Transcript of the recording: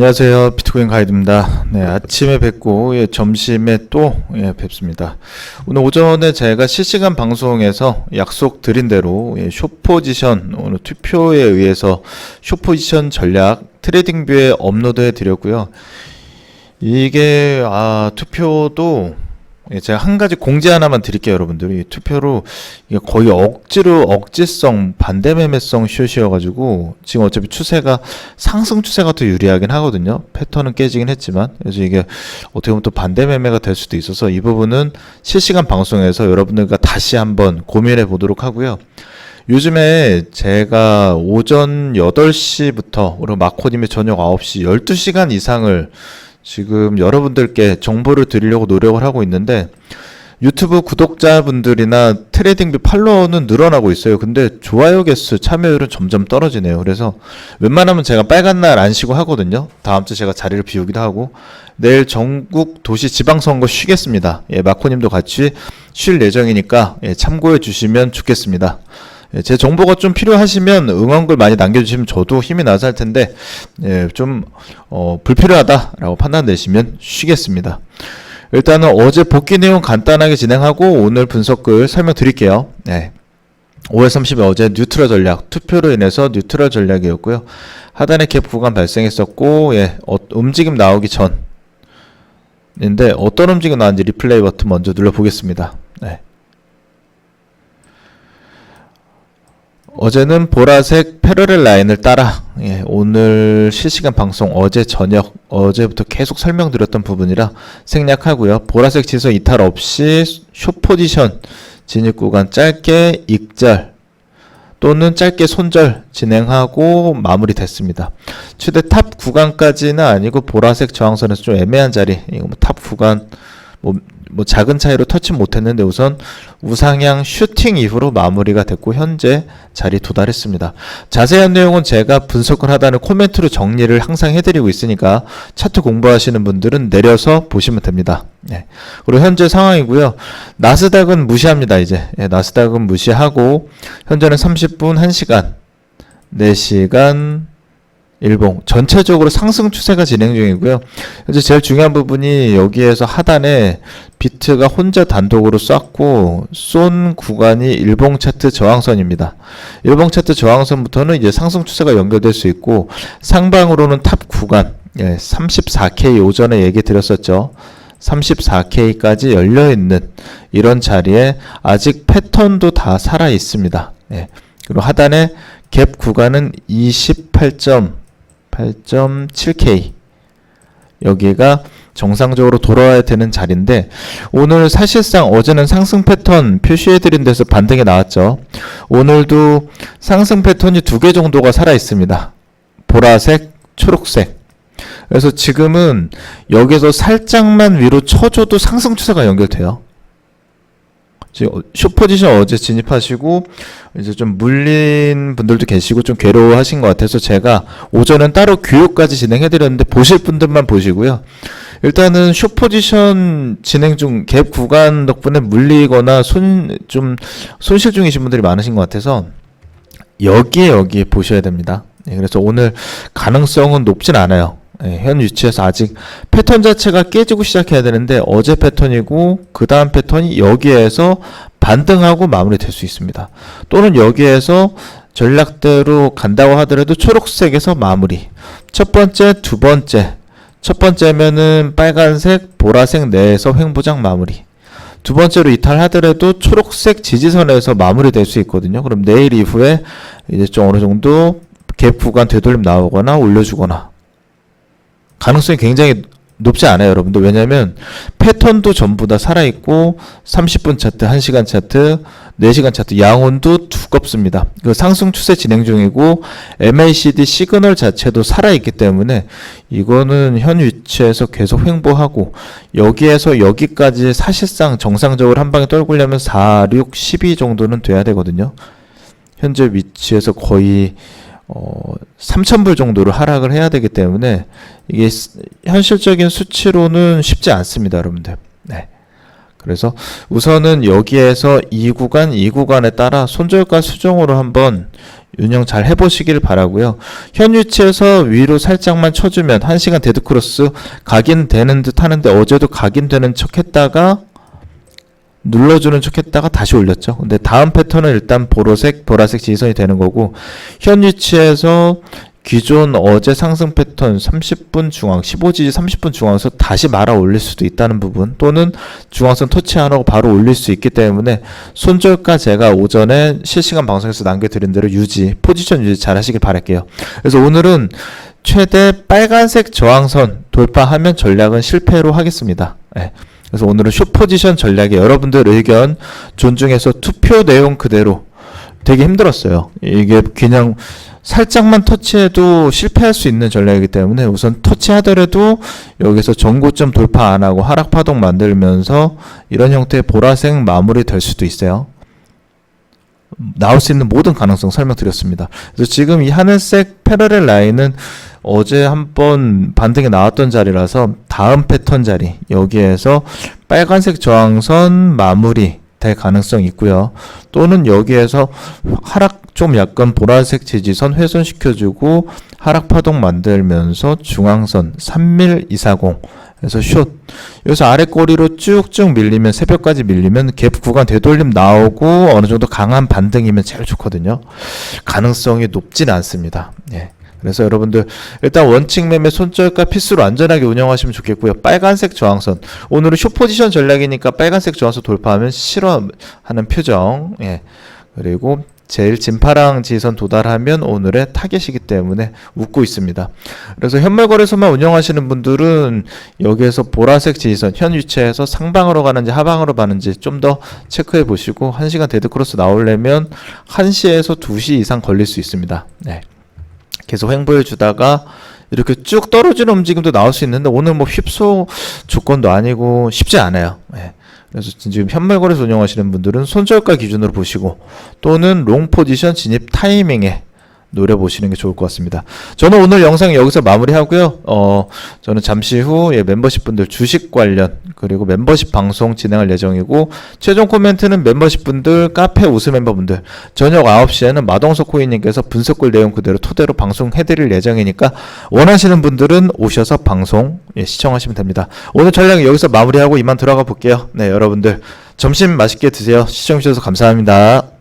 안녕하세요. 비트코인 가이드입니다. 네, 아침에 뵙고 예, 점심에 또 예, 뵙습니다. 오늘 오전에 제가 실시간 방송에서 약속 드린 대로 예, 숏포지션 오늘 투표에 의해서 숏포지션 전략 트레이딩 뷰에 업로드해 드렸고요. 이게 아 투표도 예, 제가 한 가지 공지 하나만 드릴게요, 여러분들. 이 투표로 이게 거의 억지로 억지성 반대 매매성 숏이어가지고 지금 어차피 추세가 상승 추세가 더 유리하긴 하거든요. 패턴은 깨지긴 했지만 그래서 이게 어떻게 보면 또 반대 매매가 될 수도 있어서 이 부분은 실시간 방송에서 여러분들과 다시 한번 고민해 보도록 하고요. 요즘에 제가 오전 8시부터 그리고 마코님의 저녁 9시 12시간 이상을 지금 여러분들께 정보를 드리려고 노력을 하고 있는데 유튜브 구독자분들이나 트레이딩비 팔로워는 늘어나고 있어요. 근데 좋아요 개수 참여율은 점점 떨어지네요. 그래서 웬만하면 제가 빨간 날 안 쉬고 하거든요. 다음 주 제가 자리를 비우기도 하고 내일 전국 도시 지방선거 쉬겠습니다. 예, 마코님도 같이 쉴 예정이니까 예, 참고해 주시면 좋겠습니다. 예, 제 정보가 좀 필요하시면 응원글 많이 남겨주시면 저도 힘이 나서 할 텐데 예, 좀 어, 불필요하다라고 판단되시면 쉬겠습니다. 일단은 어제 복귀 내용 간단하게 진행하고 오늘 분석글 설명드릴게요. 네. 5월 30일 어제 뉴트럴 전략 투표로 인해서 뉴트럴 전략이었고요. 하단에 갭 구간 발생했었고 예, 어, 움직임 나오기 전 인데 어떤 움직임 나왔는지 리플레이 버튼 먼저 눌러 보겠습니다. 네. 어제는 보라색 패러렐 라인을 따라 예, 오늘 실시간 방송 어제 저녁 어제부터 계속 설명드렸던 부분이라 생략하고요. 보라색 지수 이탈 없이 숏 포지션 진입 구간 짧게 익절 또는 짧게 손절 진행하고 마무리됐습니다. 최대 탑 구간까지는 아니고 보라색 저항선에서 좀 애매한 자리 이거 뭐 탑 구간 뭐, 뭐 작은 차이로 터치 못했는데 우선 우상향 슈팅 이후로 마무리가 됐고 현재 자리 도달했습니다. 자세한 내용은 제가 분석을 하다는 코멘트로 정리를 항상 해드리고 있으니까 차트 공부하시는 분들은 내려서 보시면 됩니다. 네. 그리고 현재 상황이고요. 나스닥은 무시합니다. 이제 예, 나스닥은 무시하고 현재는 30분 1시간 4시간 일봉 전체적으로 상승 추세가 진행 중이고요. 현재 제일 중요한 부분이 여기에서 하단에 비트가 혼자 단독으로 쐈고 쏜 구간이 일봉 차트 저항선입니다. 일봉 차트 저항선부터는 이제 상승 추세가 연결될 수 있고 상방으로는 탑 구간 예, 34K 오전에 얘기 드렸었죠. 34K까지 열려 있는 이런 자리에 아직 패턴도 다 살아 있습니다. 예. 그리고 하단에 갭 구간은 28점 8.7K 여기가 정상적으로 돌아와야 되는 자리인데 오늘 사실상 어제는 상승 패턴 표시해드린 데서 반등이 나왔죠. 오늘도 상승 패턴이 두 개 정도가 살아 있습니다. 보라색, 초록색. 그래서 지금은 여기서 살짝만 위로 쳐줘도 상승 추세가 연결돼요. 지금 숏 포지션 어제 진입하시고 이제 좀 물린 분들도 계시고 좀 괴로워하신 것 같아서 제가 오전은 따로 교육까지 진행해드렸는데 보실 분들만 보시고요. 일단은 숏 포지션 진행 중 갭 구간 덕분에 물리거나 손 좀 손실 중이신 분들이 많으신 것 같아서 여기에 여기에 보셔야 됩니다. 예, 그래서 오늘 가능성은 높진 않아요. 예, 현 위치에서 아직 패턴 자체가 깨지고 시작해야 되는데 어제 패턴이고 그 다음 패턴이 여기에서 반등하고 마무리될 수 있습니다. 또는 여기에서 전략대로 간다고 하더라도 초록색에서 마무리. 첫 번째, 두 번째. 첫 번째면은 빨간색, 보라색 내에서 횡보장 마무리. 두 번째로 이탈하더라도 초록색 지지선에서 마무리될 수 있거든요. 그럼 내일 이후에 이제 좀 어느 정도 갭 구간 되돌림 나오거나 올려주거나 가능성이 굉장히 높지 않아요, 여러분들. 왜냐면 패턴도 전부 다 살아있고 30분 차트, 1시간 차트, 4시간 차트 양온도 두껍습니다. 그 상승 추세 진행 중이고 MACD 시그널 자체도 살아있기 때문에 이거는 현 위치에서 계속 횡보하고 여기에서 여기까지 사실상 정상적으로 한 방에 떨구려면 4, 6, 12 정도는 돼야 되거든요. 현재 위치에서 거의 어, 3,000불 정도로 하락을 해야 되기 때문에 이게 스- 현실적인 수치로는 쉽지 않습니다, 여러분들. 네. 그래서 우선은 여기에서 이 구간, 이 구간에 따라 손절가 수정으로 한번 운영 잘 해보시길 바라고요. 현 위치에서 위로 살짝만 쳐주면 1시간 데드크로스 각인 되는 듯 하는데 어제도 각인 되는 척 했다가 눌러주는 척 했다가 다시 올렸죠. 근데 다음 패턴은 일단 보라색, 보라색 지선이 되는 거고 현 위치에서 기존 어제 상승 패턴 30분 중앙, 15지지 30분 중앙에서 다시 말아 올릴 수도 있다는 부분 또는 중앙선 터치 안 하고 바로 올릴 수 있기 때문에 손절가 제가 오전에 실시간 방송에서 남겨드린 대로 유지, 포지션 유지 잘 하시길 바랄게요. 그래서 오늘은 최대 빨간색 저항선 돌파하면 전략은 실패로 하겠습니다. 예. 그래서 오늘은 숏 포지션 전략에 여러분들 의견 존중해서 투표 내용 그대로 되게 힘들었어요. 이게 그냥 살짝만 터치해도 실패할 수 있는 전략이기 때문에 우선 터치하더라도 여기서 전고점 돌파 안 하고 하락 파동 만들면서 이런 형태의 보라색 마무리 될 수도 있어요. 나올 수 있는 모든 가능성 설명드렸습니다. 그래서 지금 이 하늘색 패러렐 라인은 어제 한 번 반등에 나왔던 자리라서 다음 패턴 자리 여기에서 빨간색 저항선 마무리 될 가능성이 있고요. 또는 여기에서 하락 좀 약간 보라색 지지선 훼손시켜주고 하락 파동 만들면서 중앙선 3120 그래서 숏 여기서 아래 꼬리로 쭉쭉 밀리면 새벽까지 밀리면 갭 구간 되돌림 나오고 어느 정도 강한 반등이면 제일 좋거든요. 가능성이 높진 않습니다. 예. 그래서 여러분들 일단 원칙 매매 손절가 필수로 안전하게 운영하시면 좋겠고요. 빨간색 저항선 오늘은 쇼 포지션 전략이니까 빨간색 저항선 돌파하면 싫어하는 표정. 예. 그리고 제일 진파랑 지선 도달하면 오늘의 타겟이기 때문에 웃고 있습니다. 그래서 현물거래소만 운영하시는 분들은 여기에서 보라색 지선 현 위치에서 상방으로 가는지 하방으로 가는지 좀 더 체크해 보시고 1시간 데드크로스 나오려면 1시에서 2시 이상 걸릴 수 있습니다. 네. 계속 횡보해 주다가 이렇게 쭉 떨어지는 움직임도 나올 수 있는데 오늘 뭐 휩소 조건도 아니고 쉽지 않아요. 예. 그래서 지금 현물거래소 운영하시는 분들은 손절가 기준으로 보시고 또는 롱 포지션 진입 타이밍에 노려보시는 게 좋을 것 같습니다. 저는 오늘 영상 여기서 마무리하고요. 어, 저는 잠시 후 예, 멤버십 분들 주식 관련 그리고 멤버십 방송 진행할 예정이고 최종 코멘트는 멤버십 분들 카페 우수 멤버분들 저녁 9시에는 마동석 코인님께서 분석글 내용 그대로 토대로 방송해드릴 예정이니까 원하시는 분들은 오셔서 방송 예, 시청하시면 됩니다. 오늘 전략 여기서 마무리하고 이만 들어가 볼게요. 네, 여러분들 점심 맛있게 드세요. 시청해주셔서 감사합니다.